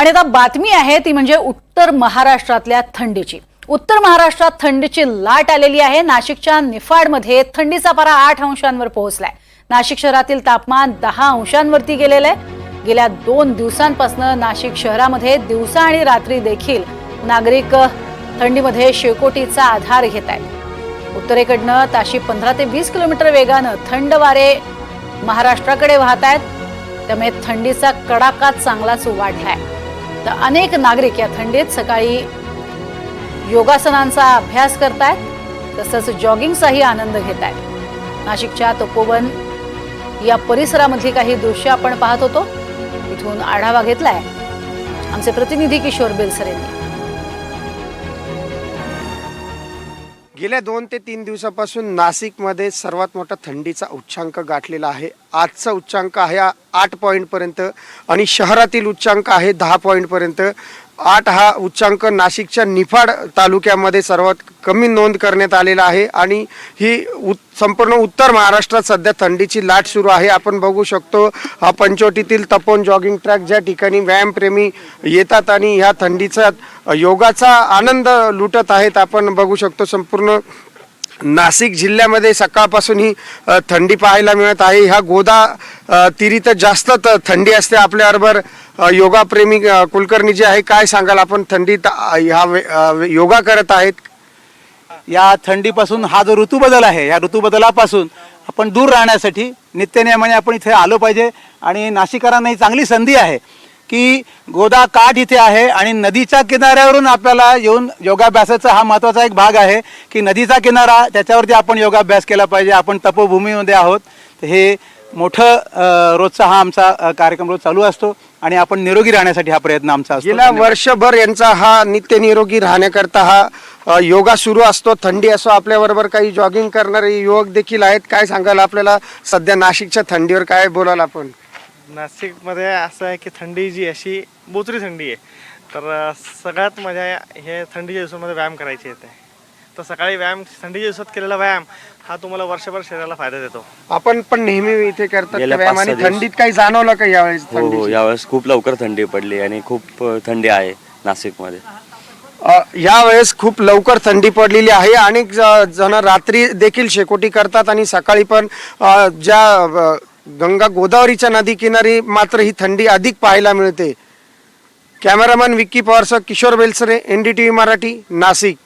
आणि आता बातमी आहे ती म्हणजे उत्तर महाराष्ट्रातल्या थंडीची. उत्तर महाराष्ट्रात थंडीची लाट आलेली आहे. नाशिकच्या निफाडमध्ये थंडीचा पारा आठ अंशांवर पोहोचलाय. नाशिक शहरातील तापमान दहा अंशांवरती गेलेलं आहे गेल्या दोन दिवसांपासून नाशिक शहरामध्ये दिवसा आणि रात्री देखील नागरिक थंडीमध्ये शेकोटीचा आधार घेत आहेत उत्तरेकडनं ताशी पंधरा ते वीस किलोमीटर वेगानं थंड वारे महाराष्ट्राकडे वाहत आहेत त्यामुळे थंडीचा कडाका चांगलाच वाढलाय. तर अनेक नागरिक या थंडीत सकाळी योगासनांचा अभ्यास करतायत तसंच जॉगिंगचाही आनंद घेत आहेत नाशिकच्या तपोवन या परिसरामधली काही दृश्य आपण पाहत होतो. इथून आढावा घेतलाय आमचे प्रतिनिधी किशोर बेलसर यांनी. गेल्या दोन ते तीन दिवसापासून नाशिकमध्ये सर्वात मोठा थंडीचा उच्चांक गाठलेला आहे. आजचा उच्चांक आहे आठ पॉईंटपर्यंत आणि शहरातील उच्चांक आहे दहा पॉईंटपर्यंत आठ हा उच्चांक नाशिकच्या निफाड तालुक्यामध्ये सर्वात कमी नोंद करण्यात आलेला आहे आणि ही उ संपूर्ण उत्तर महाराष्ट्रात सध्या थंडीची लाट सुरू आहे. आपण बघू शकतो हा पंचवटीतील तपोन जॉगिंग ट्रॅक ज्या ठिकाणी व्यायामप्रेमी येतात आणि ह्या थंडीचा योगाचा आनंद लुटत आहेत. आपण बघू शकतो संपूर्ण नाशिक जिल्ह्यामध्ये सकाळपासून ही थंडी पाहायला मिळत आहे. ह्या गोदा तिरी तर जास्त त- थंडी असते आपल्याबरोबर योगाप्रेमी कुलकर्णी जे आहे काय सांगाल आपण? थंडीत ह्या वे- योगा करत आहेत. या थंडीपासून हा जो ऋतूबदल आहे या ऋतूबदलापासून आपण दूर राहण्यासाठी नित्यनियमाने आपण इथे आलो पाहिजे. आणि नाशिकरांना ही चांगली संधी आहे. की गोदा काठ इथे आहे आणि नदीच्या किनाऱ्यावरून आपल्याला येऊन योगाभ्यासाचा हा महत्त्वाचा एक भाग आहे की नदीचा किनारा त्याच्यावरती आपण योगाभ्यास केला पाहिजे. आपण तपोभूमीमध्ये आहोत. हे मोठं रोजचा हा आमचा कार्यक्रम रोज चालू असतो आणि आपण निरोगी राहण्यासाठी हा प्रयत्न आमचा असतो. गेल्या. वर्षभर यांचा हा नित्य निरोगी राहण्याकरता हा योगा सुरू असतो. थंडी असो आपल्याबरोबर काही जॉगिंग करणारे युवक देखील आहेत. काय सांगाल आपल्याला? सध्या नाशिकच्या थंडीवर काय बोलाल आपण? नाशिकमध्ये असं आहे की थंडी जी अशी बोचरी थंडी आहे. तर सगळ्यात मजा हे थंडीच्या दिवसामध्ये व्यायाम करायची येते तर सकाळी व्यायाम थंडीच्या दिवसात केलेला व्यायाम हा तुम्हाला वर्षभर शरीराला फायदा देतो. आपण पण नेहमी इथे करतात गेल्या व्यायाम आणि पाच सहा दिवस. थंडीत काही जाणवलं का यावेळेस हो हो थंडी यावेळेस खूप लवकर थंडी पडली आणि खूप अ, थंडी आहे नाशिकमध्ये. यावेळेस खूप लवकर थंडी पडलेली आहे अनेक ज- जण रात्री देखील शेकोटी करतात आणि सकाळी पण अ, ज्या अ, गंगा गोदावरीच्या नदी किनारी मात्र ही थंडी अधिक पाहायला मिळते. कॅमेरामॅन विक्की पवारसह किशोर बेलसरे व्ही मराठी नाशिक.